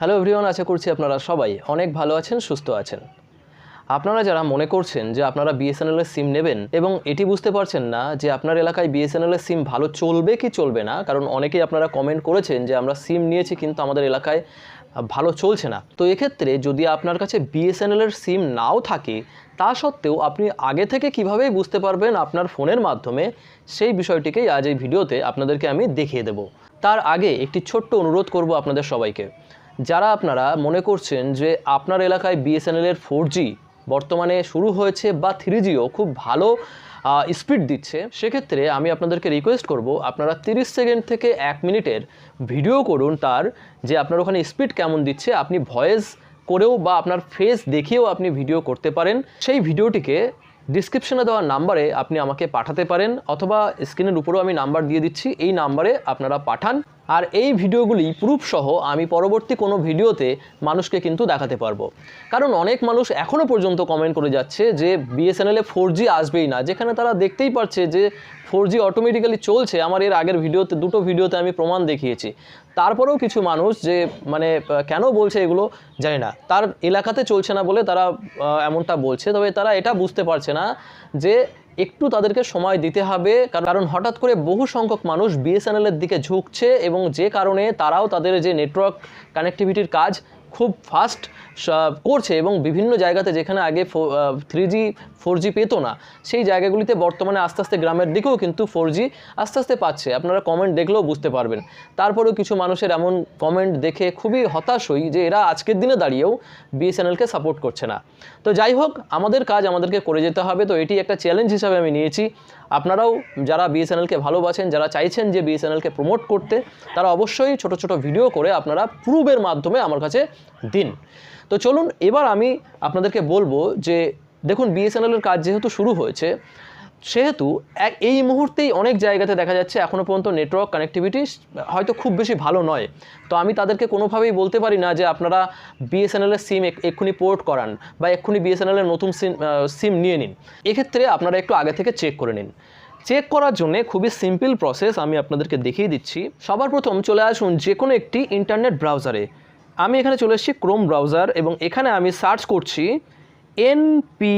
Hello everyone, আশা করছি আপনারা সবাই অনেক ভালো আছেন, সুস্থ আছেন। আপনারা যারা মনে করছেন যে আপনারা বিএসএনএল এর সিম নেবেন এবং এটি বুঝতে পারছেন না যে আপনার এলাকায় বিএসএনএল এর সিম ভালো চলবে কি চলবে না, কারণ অনেকেই আপনারা কমেন্ট করেছেন যে আমরা সিম নিয়েছি কিন্তু আমাদের এলাকায় ভালো চলছে না। তো এক্ষেত্রে যদি আপনার কাছে বিএসএনএল এর সিম নাও থাকে, তা সত্ত্বেও আপনি আগে থেকে কিভাবেই বুঝতে পারবেন আপনার ফোনের মাধ্যমে, সেই বিষয়টিকেই আজ এই ভিডিওতে আপনাদেরকে আমি দেখিয়ে দেব। তার আগে একটি ছোট্ট অনুরোধ করব আপনাদের সবাইকে। যারা আপনারা মনে করছেন যে আপনার এলাকায় বিএসএনএল এর ফোর বর্তমানে শুরু হয়েছে বা থ্রি জিও খুব ভালো স্পিড দিচ্ছে, সেক্ষেত্রে আমি আপনাদেরকে রিকোয়েস্ট করব আপনারা 30 সেকেন্ড থেকে এক মিনিটের ভিডিও করুন তার যে আপনার ওখানে স্পিড কেমন দিচ্ছে, আপনি ভয়েস করেও বা আপনার ফেস দেখিয়েও আপনি ভিডিও করতে পারেন। সেই ভিডিওটিকে ডিসক্রিপশনে দেওয়া নাম্বারে আপনি আমাকে পাঠাতে পারেন, অথবা স্ক্রিনের উপরেও আমি নাম্বার দিয়ে দিচ্ছি, এই নাম্বারে আপনারা পাঠান। আর এই ভিডিওগুলি প্রুফ সহ আমি পরবর্তী কোনো ভিডিওতে মানুষকে কিন্তু দেখাতে পারব। কারণ অনেক মানুষ এখনও পর্যন্ত কমেন্ট করে যাচ্ছে যে বিএসএনএলে ফোর জি আসবেই না, যেখানে তারা দেখতেই পারছে যে ফোর জি অটোমেটিক্যালি চলছে। আমার এর আগের ভিডিওতে, দুটো ভিডিওতে আমি প্রমাণ দেখিয়েছি। তারপরেও কিছু মানুষ যে মানে কেন বলছে এগুলো জানি না। তার এলাকাতে চলছে না বলে তারা এমনটা বলছে। তবে তারা এটা বুঝতে পারছে না যে একটু তাদেরকে সময় দিতে হবে, কারণ- হঠাৎ করে বহু সংখ্যক মানুষ বিএসএনএলের দিকে ঝুঁকছে এবং যে কারণে তারাও তাদের যে নেটওয়ার্ক কানেক্টিভিটির কাজ খুব ফাস্ট করছে এবং বিভিন্ন জায়গাতে যেখানে আগে থ্রি জি ফোর জি পেতো না, সেই জায়গাগুলিতে বর্তমানে আস্তে আস্তে গ্রামের দিকেও কিন্তু ফোর জি আস্তে আস্তে পাচ্ছে। আপনারা কমেন্ট দেখলেও বুঝতে পারবেন। তারপরেও কিছু মানুষের এমন কমেন্ট দেখে খুবই হতাশ হই যে এরা আজকের দিনে দাঁড়িয়েও বিএসএনএলকে সাপোর্ট করছে না। তো যাই হোক, আমাদের কাজ আমাদেরকে করে যেতে হবে। তো এটি একটা চ্যালেঞ্জ হিসাবে আমি নিয়েছি। আপনারাও যারা বিএসএনএলকে ভালোবাসেন, যারা চাইছেন যে বিএসএনএলকে প্রমোট করতে, তারা অবশ্যই ছোট ছোট ভিডিও করে আপনারা প্রুভের মাধ্যমে আমার কাছে দিন। তো চলুন এবার আমি আপনাদেরকে বলব যে দেখুন বিএসএনএলের কাজ যেহেতু শুরু হয়েছে, সেহেতু এক এই মুহূর্তেই অনেক জায়গাতে দেখা যাচ্ছে এখনও পর্যন্ত নেটওয়ার্ক কানেক্টিভিটি হয়তো খুব বেশি ভালো নয়। তো আমি তাদেরকে কোনোভাবেই বলতে পারি না যে আপনারা বিএসএনএলের সিম এক্ষুনি পোর্ট করান বা এক্ষুনি বিএসএনএলের নতুন সিম সিম নিয়ে নিন। এক্ষেত্রে আপনারা একটু আগে থেকে চেক করে নিন। চেক করার জন্য খুবই সিম্পল প্রসেস আমি আপনাদেরকে দেখিয়ে দিচ্ছি। সবার প্রথম চলে আসুন যে কোনো একটি ইন্টারনেট ব্রাউজারে আমি এখানে চলে এসেছি ক্রোম ব্রাউজার এবং এখানে আমি সার্চ করছি এন পি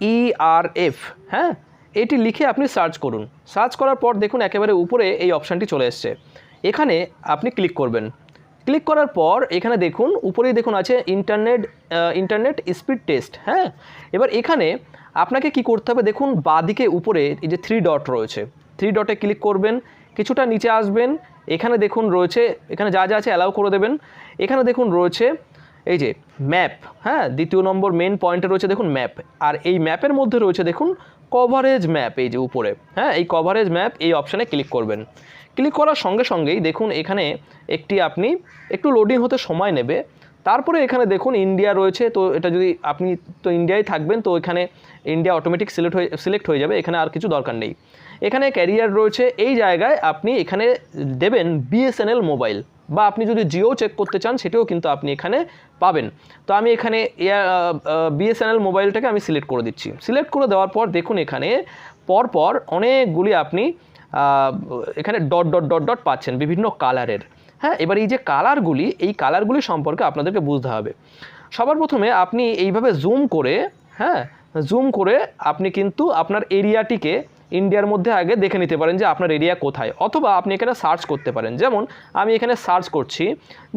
ইআরএফ হ্যাঁ? এটি লিখে আপনি সার্চ করুন। সার্চ করার পর দেখুন একেবারে উপরে এই অপশানটি চলে এসছে। এখানে আপনি ক্লিক করবেন। ক্লিক করার পর এখানে দেখুন, উপরেই দেখুন আছে ইন্টারনেট ইন্টারনেট স্পিড টেস্ট হ্যাঁ? এবার এখানে আপনাকে কি করতে হবে দেখুন, বাঁদিকে উপরে এই যে থ্রি ডট রয়েছে। থ্রি ডটে ক্লিক করবেন, কিছুটা নিচে আসবেন এখানে দেখুন রয়েছে, এখানে যা যা আছে অ্যালাউ করে দেবেন। এখানে দেখুন রয়েছে, এই যে ম্যাপ হ্যাঁ দ্বিতীয় নম্বর মেন পয়েন্টে রয়েছে দেখুন ম্যাপ আর এই ম্যাপের মধ্যে রয়েছে দেখুন কভারেজ ম্যাপ এই যে উপরে হ্যাঁ এই কভারেজ ম্যাপ এই অপশানে ক্লিক করবেন। ক্লিক করার সঙ্গে সঙ্গেই দেখুন এখানে একটি আপনি একটু লোডিং হতে সময় নেবে। তারপরে এখানে দেখুন ইন্ডিয়া রয়েছে, তো এটা যদি আপনি, তো ইন্ডিয়ায় থাকবেন, তো এখানে ইন্ডিয়া অটোমেটিক সিলেক্ট হয়ে সিলেক্ট হয়ে যাবে, এখানে আর কিছু দরকার নেই। এখানে ক্যারিয়ার রয়েছে, এই জায়গায় আপনি এখানে দেবেন বিএসএনএল মোবাইল বা আপনি যদি জিও চেক করতে চান, সেটাও কিন্তু আপনি এখানে পাবেন। তো আমি এখানে এয়ার বিএসএনএল মোবাইলটাকে আমি সিলেক্ট করে দিচ্ছি। সিলেক্ট করে দেওয়ার পর দেখুন এখানে, পরপর অনেকগুলি আপনি এখানে ডট ডট ডট ডট পাচ্ছেন, বিভিন্ন কালারের হ্যাঁ এবার এই যে কালারগুলি এই কালারগুলি সম্পর্কে আপনাদেরকে বুঝতে হবে। সবার প্রথমে আপনি এইভাবে জুম করে হ্যাঁ জুম করে আপনি কিন্তু আপনার এরিয়াটিকে ইন্ডিয়ার মধ্যে আগে দেখে নিতে পারেন যে আপনার এরিয়া কোথায়। অথবা আপনি এখানে সার্চ করতে পারেন। যেমন আমি এখানে সার্চ করছি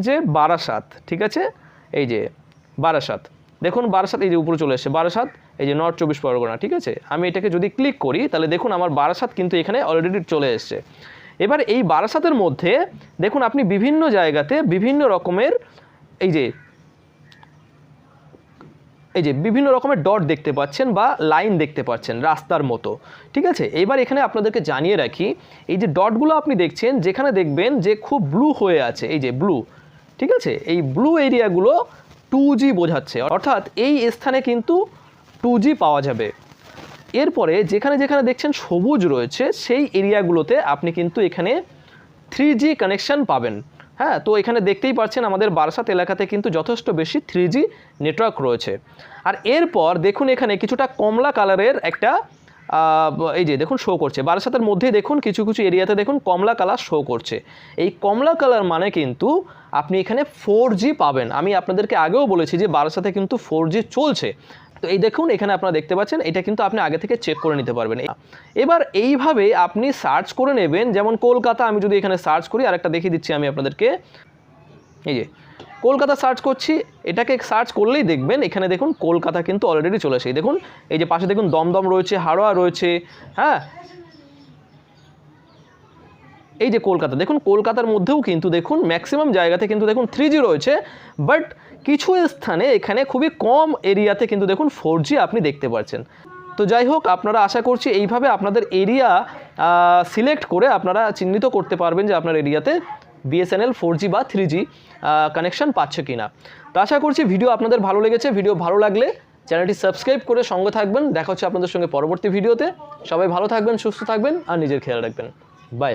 যে বারাসাত, ঠিক আছে? এই যে বারাসাত। দেখুন বারাসাত এই যে উপরে চলে এসেছে। বারাসাত, এই যে নর্থ চব্বিশ পরগনা, ঠিক আছে? আমি এটাকে যদি ক্লিক করি, তাহলে দেখুন আমার বারাসাত কিন্তু এখানে অলরেডি চলে এসেছে। এবার এই বারাসাতের মধ্যে দেখুন আপনি বিভিন্ন জায়গাতে বিভিন্ন রকমের এই যে এই যে বিভিন্ন রকমের ডট দেখতে পাচ্ছেন বা লাইন দেখতে পাচ্ছেন রাস্তার মতো, ঠিক আছে? এবার এখানে আপনাদেরকে জানিয়ে রাখি, এই যে ডটগুলো আপনি দেখছেন, যেখানে দেখবেন যে খুব ব্লু হয়ে আছে, এই যে ব্লু, ঠিক আছে? এই ব্লু এরিয়াগুলো টু বোঝাচ্ছে, অর্থাৎ এই স্থানে কিন্তু টু পাওয়া যাবে। এরপরে যেখানে যেখানে দেখছেন সবুজ রয়েছে, সেই এরিয়াগুলোতে আপনি কিন্তু এখানে থ্রি জি কানেকশান পাবেন। হ্যাঁ তো এখানে দেখতেই পাচ্ছেন আমাদের বারাসাত এলাকাতে কিন্তু যথেষ্ট বেশি থ্রি নেটওয়ার্ক রয়েছে। আর এরপর দেখুন এখানে কিছুটা কমলা কালারের একটা এই যে দেখুন শো করছে। বারাসাতের মধ্যেই দেখুন কিছু কিছু এরিয়াতে দেখুন কমলা কালার শো করছে। এই কমলা কালার মানে কিন্তু আপনি এখানে ফোর পাবেন। আমি আপনাদেরকে আগেও বলেছি যে বারাসাতে কিন্তু ফোর চলছে। তো এই দেখুন, এখানে আপনারা দেখতে পাচ্ছেন, এটা কিন্তু আপনি আগে থেকে চেক করে নিতে পারবেন। এবার এইভাবে আপনি সার্চ করে নেবেন, যেমন কলকাতা, আমি যদি এখানে সার্চ করি, আরেকটা দেখিয়ে দিচ্ছি আমি আপনাদেরকে। এই যে, কলকাতা সার্চ করছি, এটাকে সার্চ করলেই দেখবেন, এখানে দেখুন, কলকাতা কিন্তু অলরেডি চলে আসে দেখুন, এই যে পাশে দেখুন, দমদম রয়েছে, হাওড়া রয়েছে হ্যাঁ? এই যে কলকাতা, দেখুন, কলকাতার মধ্যেও কিন্তু দেখুন ম্যাক্সিমাম জায়গাতে কিন্তু দেখুন থ্রি রয়েছে বাট কিছু স্থানে এখানে খুবই কম এরিয়াতে কিন্তু দেখুন ফোর আপনি দেখতে পাচ্ছেন। তো যাই হোক, আপনারা আশা করছি এইভাবে আপনাদের এরিয়া সিলেক্ট করে আপনারা চিহ্নিত করতে পারবেন যে আপনার এরিয়াতে বিএসএনএল ফোর বা থ্রি কানেকশন পাচ্ছে কি না তো আশা করছি ভিডিও আপনাদের ভালো লেগেছে। ভিডিও ভালো লাগলে চ্যানেলটি সাবস্ক্রাইব করে সঙ্গে থাকবেন। দেখা হচ্ছে আপনাদের সঙ্গে পরবর্তী ভিডিওতে সবাই ভালো থাকবেন, সুস্থ থাকবেন, আর নিজের খেয়াল রাখবেন। বাই